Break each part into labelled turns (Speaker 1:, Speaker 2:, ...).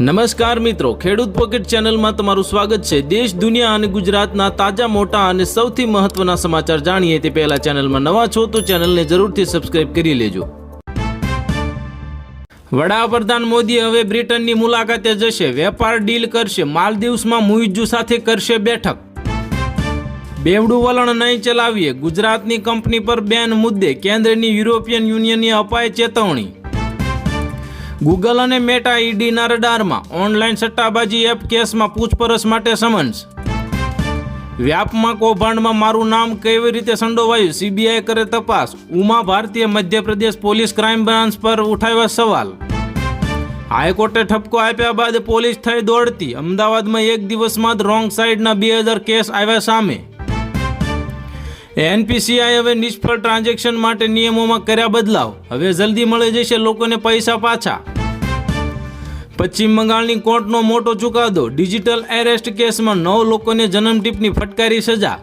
Speaker 1: નમસ્કાર મિત્રો, ખેડૂત પોકેટ ચેનલમાં તમારું સ્વાગત છે. દેશ, દુનિયા અને ગુજરાતના તાજા, મોટા અને સૌથી મહત્વના સમાચાર જાણીએ તે પહેલા ચેનલમાં નવા છો તો ચેનલને જરૂરથી સબસ્ક્રાઇબ કરી લેજો. વડાપ્રધાન મોદી હવે બ્રિટનની મુલાકાતે જશે. વેપાર ડીલ કરશે. માલદીવ્સમાં મુઇજ્જુ સાથે કરશે બેઠક. બેવડું વલણ નહીં ચલાવીએ. ગુજરાતની કંપની પર બેન મુદ્દે. કેન્દ્રની યુરોપિયન યુનિયનની અપાય ચેતવણી. ગૂગલ અને મેટા ઈડીના રડારમાં ઓનલાઈન સટ્ટાબાજી એપ કેસમાં પૂછપરછ માટે સમન્સ. વ્યાપમાં કૌભાંડમાં મારું નામ કેવી રીતે સંડોવાયું સીબીઆઈ કરે તપાસ. ઉમા ભારતીય મધ્યપ્રદેશ પોલીસ ક્રાઇમ બ્રાન્ચ પર ઉઠાવ્યા સવાલ. હાઈકોર્ટે ઠપકો આપ્યા બાદ પોલીસ થઈ દોડતી. અમદાવાદમાં એક દિવસમાં જ રોંગ સાઈડના બે હજાર કેસ આવ્યા સામે. એનપીસીઆઈ હવે નિષ્ફળ ટ્રાન્ઝેક્શન માટે નિયમોમાં કર્યા બદલાવ. હવે જલ્દી મળી જશે લોકોને પૈસા પાછા. પશ્ચિમ બંગાળની કોર્ટનો મોટો ચુકાદો, ડિજિટલ એરેસ્ટ કેસમાં નવ લોકોને જન્મટીપની ફટકારી સજા.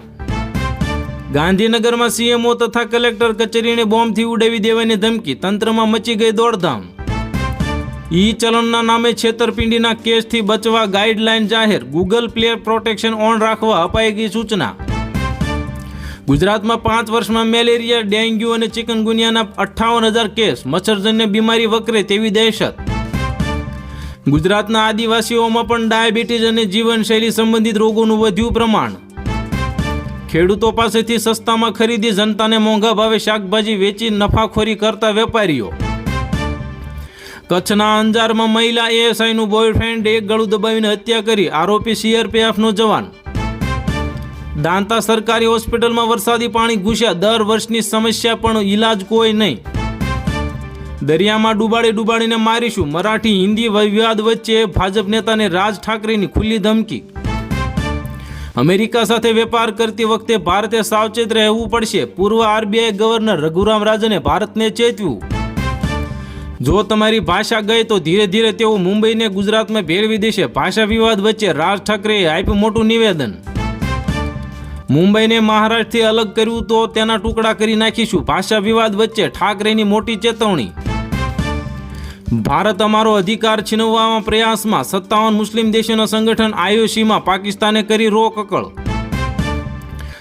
Speaker 1: ગાંધીનગરમાં સીએમઓ તથા કલેક્ટર કચેરીને બોમ્બથી ઉડાવી દેવાની ધમકી, તંત્રમાં મચી ગઈ દોડધામ. ઈ ચલણના નામે છેતરપિંડીના કેસથી બચવા ગાઈડલાઈન જાહેર, ગૂગલ પ્લે પ્રોટેક્શન ઓન રાખવા અપાઈ સૂચના. ગુજરાતમાં પાંચ વર્ષમાં મેલેરિયા, ડેન્ગ્યુ અને ચિકનગુનિયાના અઠ્ઠાવન હજાર કેસ, મચ્છરજન્ય બીમારી વકરે તેવી દહેશત. ગુજરાતના આદિવાસીઓમાં પણ ડાયાબિટીસ અને જીવનશૈલી સંબંધિત રોગોનું વધ્યું પ્રમાણ. ખેડૂતો પાસેથી સસ્તામાં ખરીદી જનતાને મોંઘા ભાવે શાકભાજી વેચી નફાખોરી કરતા વેપારીઓ. કચ્છના અંજારમાં મહિલા એએસઆઈનું બોયફ્રેન્ડ એક ગળું દબાવીને હત્યા કરી, આરોપી સીઆરપીએફનો જવાન. દાંતા સરકારી હોસ્પિટલમાં વરસાદી પાણી ઘૂસ્યા, દર વર્ષની સમસ્યા પણ ઈલાજ કોઈ નહીં. દરિયામાં ડૂબાડી ડૂબાડીને મારીશું મરાઠી હિન્દી વિવાદ વચ્ચે ભાજપ નેતાને રાજ ઠાકરેની ખુલ્લી ધમકી. અમેરિકા સાથે વેપાર કરતી વખતે ભારતે સાવચેત રહેવું પડશે. પૂર્વ આરબીઆઈ ગવર્નર રઘુરામ રાજને ભારતને ચેતવ્યું. જો તમારી ભાષા ગઈ તો ધીરે ધીરે તેઓ મુંબઈને ગુજરાતમાં ભેળવી દેશે. ભાષા વિવાદ વચ્ચે રાજ ઠાકરેએ આપ્યું મોટું નિવેદન. મુંબઈને મહારાષ્ટ્રથી અલગ કર્યું તો તેના ટુકડા કરી નાખીશું. ભાષા વિવાદ વચ્ચે ઠાકરેની મોટી ચેતવણી. ભારત અમારો અધિકાર છીનવવામાં પ્રયાસમાં સત્તાવન મુસ્લિમ દેશોના સંગઠન આઈઓસીમાં પાકિસ્તાને કરી રોકકળ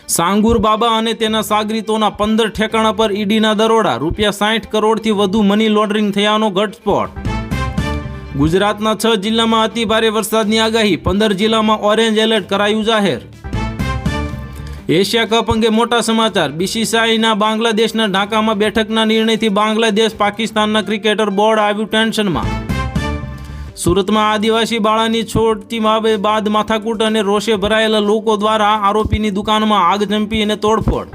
Speaker 1: સાંગુર બાબા અને તેના સાગરીતોના પંદર ઠેકાણા પર ઈડીના દરોડા, રૂપિયા સાઠ કરોડથી વધુ મની લોન્ડરિંગ થયાનો ઘટસ્ફોટ. ગુજરાતના છ જિલ્લામાં અતિભારે વરસાદની આગાહી, પંદર જિલ્લામાં ઓરેન્જ એલર્ટ કરાયું જાહેર. એશિયા કપ અંગે મોટા સમાચાર. બીસીસીઆઈના બાંગ્લાદેશના ઢાકામાં બેઠકના નિર્ણયથી બાંગ્લાદેશ પાકિસ્તાનના ક્રિકેટર બોર્ડ આવ્યું ટેન્શનમાં. સુરતમાં આદિવાસી બાળાની છોડતી બાદ માથાકૂટ અને રોષે ભરાયેલા લોકો દ્વારા આરોપીની દુકાનમાં આગ ચંપી અને તોડફોડ.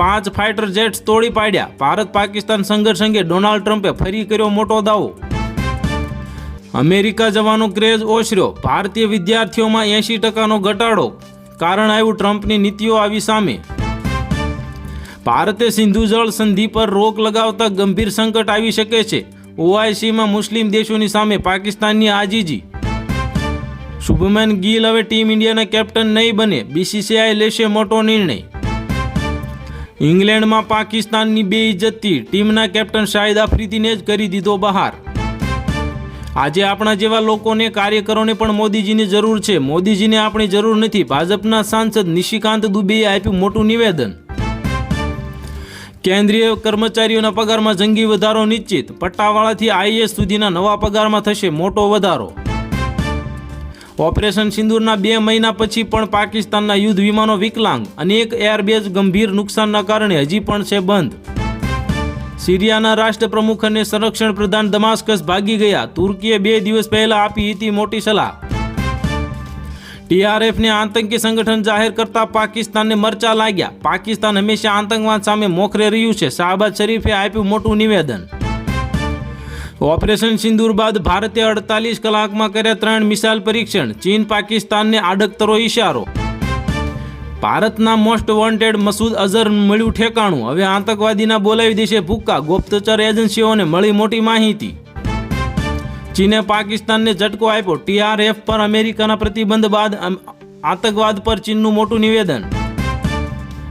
Speaker 1: પાંચ ફાઇટર જેટ્સ તોડી પાડ્યા. ભારત પાકિસ્તાન સંઘર્ષ અંગે ડોનાલ્ડ ટ્રમ્પે ફરી કર્યો મોટો દાવો. અમેરિકા જવાનો ક્રેઝ ઓછર્યો. ભારતીય વિદ્યાર્થીઓમાં એંશી ટકાનો ઘટાડો. કારણ આવ્યું ટ્રમ્પની નીતિઓ આવી સામે. ભારતે સિંધુ જળ સંધિ પર રોક લગાવતા ગંભીર સંકટ આવી શકે છે. ઓઆઈસીમાં મુસ્લિમ દેશોની સામે પાકિસ્તાનની આજીજી. શુભમન ગિલ હવે ટીમ ઇન્ડિયાના કેપ્ટન નહીં બને. બીસીસીઆઈ લેશે મોટો નિર્ણય. ઇંગ્લેન્ડમાં પાકિસ્તાનની બે ઇજ્જતથી ટીમના કેપ્ટન શાહિદ આફ્રિદીને જ કરી દીધો બહાર. આજે આપણા જેવા લોકોને, કાર્યકરોને પણ મોદીજીની જરૂર છે. મોદીજીને આપણી જરૂર નથી. ભાજપના સાંસદ નિશિકાંત દુબેએ આપ્યું મોટું નિવેદન. કેન્દ્રીય કર્મચારીઓના પગારમાં જંગી વધારો નિશ્ચિત. પટ્ટાવાળાથી આઈએસ સુધીના નવા પગારમાં થશે મોટો વધારો. ઓપરેશન સિંદૂરના બે મહિના પછી પણ પાકિસ્તાનના યુદ્ધ વિમાનો વિકલાંગ. અનેક એરબેઝ ગંભીર નુકસાનના કારણે હજી પણ છે બંધ. સિરિયાના રાષ્ટ્રપ્રમુખ અને સંરક્ષણ પ્રધાન દમાસ્કસ ભાગી ગયા. તુર્કીએ બે દિવસ પહેલા આપી હતી મોટી સલાહ. ટીઆરએફને આતંકી સંગઠન જાહેર કરતા પાકિસ્તાનને મરચા લાગ્યા. પાકિસ્તાન હંમેશા આતંકવાદ સામે મોખરે રહ્યું છે. શાહબાદ શરીફે આપ્યું મોટું નિવેદન. ઓપરેશન સિંદૂર બાદ ભારતે અડતાલીસ કલાકમાં કર્યા ત્રણ મિસાઇલ પરીક્ષણ. ચીન પાકિસ્તાનને આડકતરો ઇશારો. ભારતના મોસ્ટ વોન્ટેડ મસૂદ અઝર મળ્યું ઠેકાણું. હવે આતંકવાદીના બોલાવી દેશે ભૂક્કા. ગુપ્તચર એજન્સીઓને મળી મોટી માહિતી. ચીને પાકિસ્તાનને ઝટકો આપ્યો. ટીઆરએફ પર અમેરિકાના પ્રતિબંધ બાદ આતંકવાદ પર ચીનનું મોટું નિવેદન.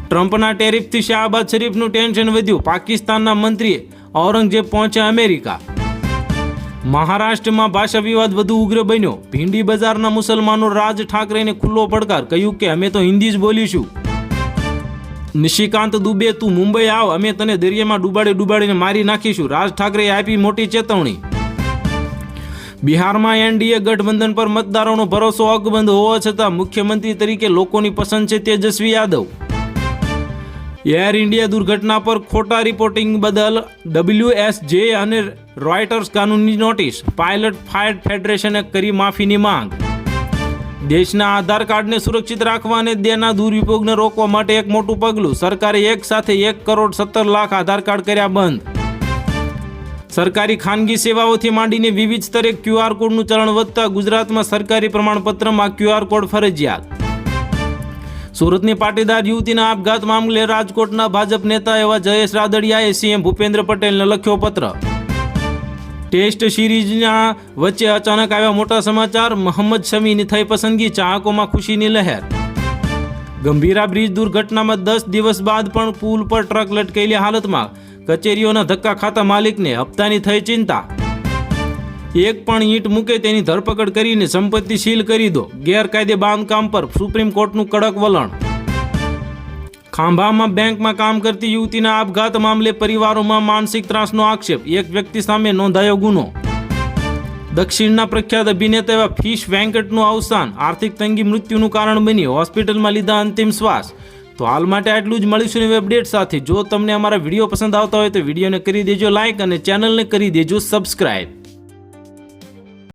Speaker 1: ટ્રમ્પના ટેરિફથી શાહબાદ શરીફનું ટેન્શન વધ્યું. પાકિસ્તાનના મંત્રીએ ઔરંગઝેબ પહોંચ્યા અમેરિકા. મહારાષ્ટ્રમાં ભાષા વિવાદ વધુ ઉગ્ર બન્યો. ભીંડી બજારના મુસલમાનો રાજ ઠાકરેને ખુલ્લો પડકાર, કહ્યું કે અમે તો હિન્દી જ બોલીશું. નિશિકાંત દુબે, તું મુંબઈ આવ, અમે તને દરિયામાં ડુબાડે ડુબાડીને મારી નાખીશું. રાજ ઠાકરેએ આપી મોટી ચેતવણી. બિહારમાં એનડીએ ગઠબંધન પર મતદારોનો ભરોસો અકબંધ હોવા છતાં મુખ્યમંત્રી તરીકે લોકોની પસંદ છે તેજસ્વી યાદવ. એર ઇન્ડિયા દુર્ઘટના પર ખોટા રિપોર્ટિંગ બદલ ડબલ્યુએસજે અને રોયટર્સ કાનૂની નોટિસ, પાયલટ ફાયર ફેડરેશને કરી માફીની માંગ. દેશના આધાર કાર્ડને સુરક્ષિત રાખવા અને તેના દુરુપયોગને રોકવા માટે એક મોટું પગલું, સરકારે એક સાથે એક કરોડ સત્તર લાખ આધાર કાર્ડ કર્યા બંધ. સરકારી ખાનગી સેવાઓથી માંડીને વિવિધ સ્તરે ક્યુઆર કોડનું ચલણ વધતા ગુજરાતમાં સરકારી પ્રમાણપત્રમાં ક્યુઆર કોડ ફરજિયાત. સુરતની પાટીદાર યુવતીના આપઘાત મામલે રાજકોટના ભાજપ નેતા એવા જયેશ રાદડિયાએ સીએમ ભૂપેન્દ્ર પટેલને લખ્યો પત્ર. ટેસ્ટ સિરીઝના વચ્ચે અચાનક આવ્યા મોટા સમાચાર. મોહમ્મદ શમીની થઈ પસંદગી, ચાહકોમાં ખુશીની લહેર. ગંભીરા બ્રિજ દુર્ઘટનામાં દસ દિવસ બાદ પણ પુલ પર ટ્રક લટકેલી હાલતમાં કચેરીઓના ધક્કા ખાતા માલિકને હપ્તાની થઈ ચિંતા. એક પણ ઈંટ મૂકે તેની ધરપકડ કરીને સંપત્તિ સીલ કરી દો. ગેરકાયદે બાંધકામ પર સુપ્રીમ કોર્ટનું કડક વલણ. ખાંભામાં બેંકમાં કામ કરતી યુવતીના આપઘાત મામલે પરિવારોમાં માનસિક ત્રાસનો આક્ષેપ. એક વ્યક્તિ સામે નોંધાયો ગુનો. દક્ષિણના પ્રખ્યાત અભિનેતા એવા ફિશ વેંકટનું અવસાન. આર્થિક તંગી મૃત્યુનું કારણ બની હોસ્પિટલમાં લીધા અંતિમ શ્વાસ. તો હાલ માટે આટલું જ મળીશું નવી અપડેટ સાથે. જો તમને અમારા વીડિયો પસંદ આવતા હોય તો વિડીયોને કરી દેજો લાઇક અને ચેનલને કરી દેજો સબસ્ક્રાઇબ.